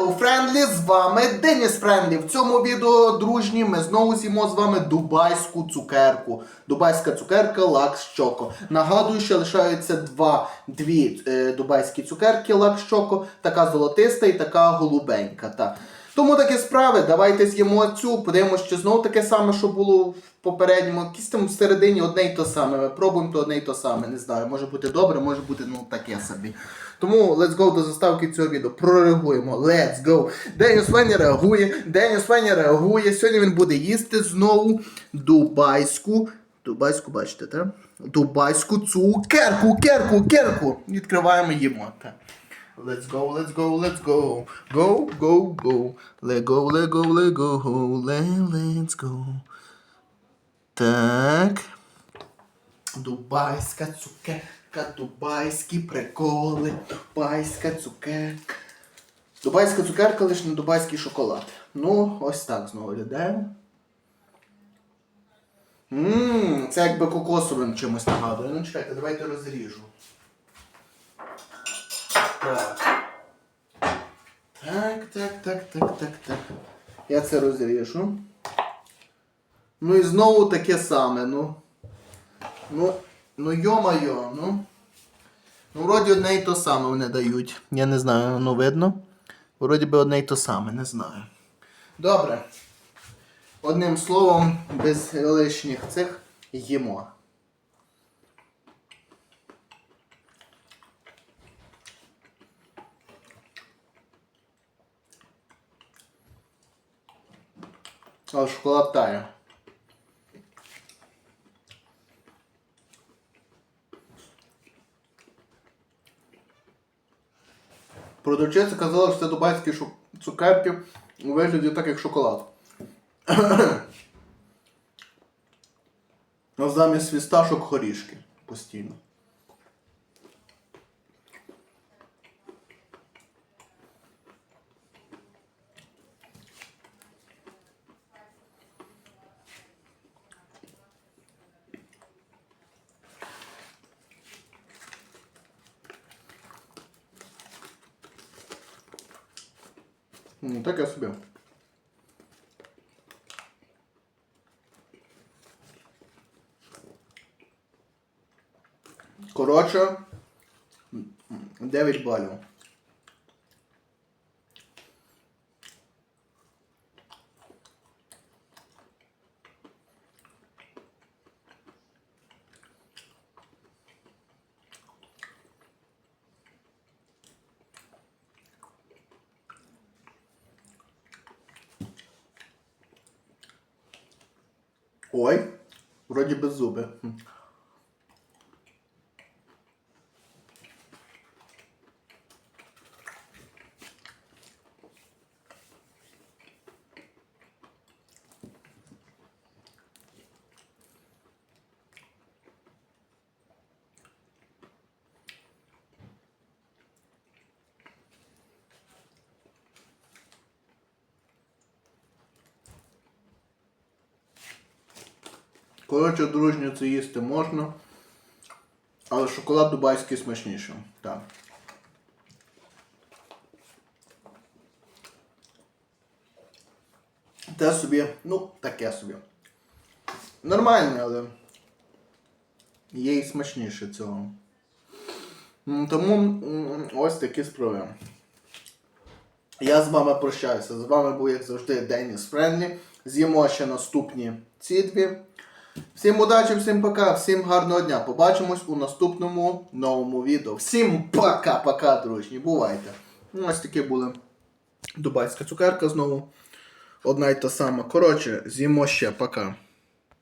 Hello, Friendly, з вами Деніс Френдлі. В цьому відео, дружні, ми знову з'їмо з вами дубайську цукерку. Дубайська цукерка Лакс Чоко. Нагадую, що лишаються два, дві е, дубайські цукерки Лакс Чоко, така золотиста і така голубенька. Та. Тому такі справи, давайте з'їмо цю, подивимося, чи знову таке саме, що було в попередньому. Якісь там всередині одне й то саме. Ми пробуємо то одне й то саме. Не знаю, може бути добре, може бути ну таке собі. Тому let's go до заставки цього відео. Прореагуємо. Let's go. Деніс Фені реагує. Деніс Фені реагує. Сьогодні він буде їсти знову дубайську. Дубайську, бачите, так? Дубайську цукерку, керку, керку. Відкриваємо їмо. Так. Let's go, let's go, let's go. Go, go, go. Let go, let go, let go. Let, let's go. Так. Дубайська цукерка, дубайські приколи, дубайська цукерка. Дубайська цукерка лише не дубайський шоколад. Ну, ось так знову виглядає. Ммм, це якби кокосовим чимось нагадує. Ну чекайте, давайте розріжу. Так. Так, так, так, так, так, так. Я це розріжу. Ну і знову таке саме, ну. Ну, ну йо-майо, ну. Ну, вроді одне і то саме вони дають. Я не знаю, ну видно. Вроді би одне і то саме, не знаю. Добре. Одним словом, без лишніх цих їмо. Але шоколад тає. Продавчиця казала, що це дубайські цукерки у вигляді так, як шоколад. А замість фісташок горішки постійно. Ну, так я собі. Коротше, 9 балів. Ой, вроді без зуби. Коротше, дружньо це їсти можна. Але шоколад дубайський смачніший. Так. Те собі, ну, таке собі. Нормальне, але є і смачніше цього. Тому ось такі справи. Я з вами прощаюся. З вами був, як завжди, Деніс Френлі. З'їмо ще наступні ці дві. Всім удачі, всім пока, всім гарного дня. Побачимось у наступному новому відео. Всім пока-пока, дружні. Бувайте. Ну, Ось такі були дубайська цукерка знову. Одна й та сама. Коротше, з'їмо ще, пока.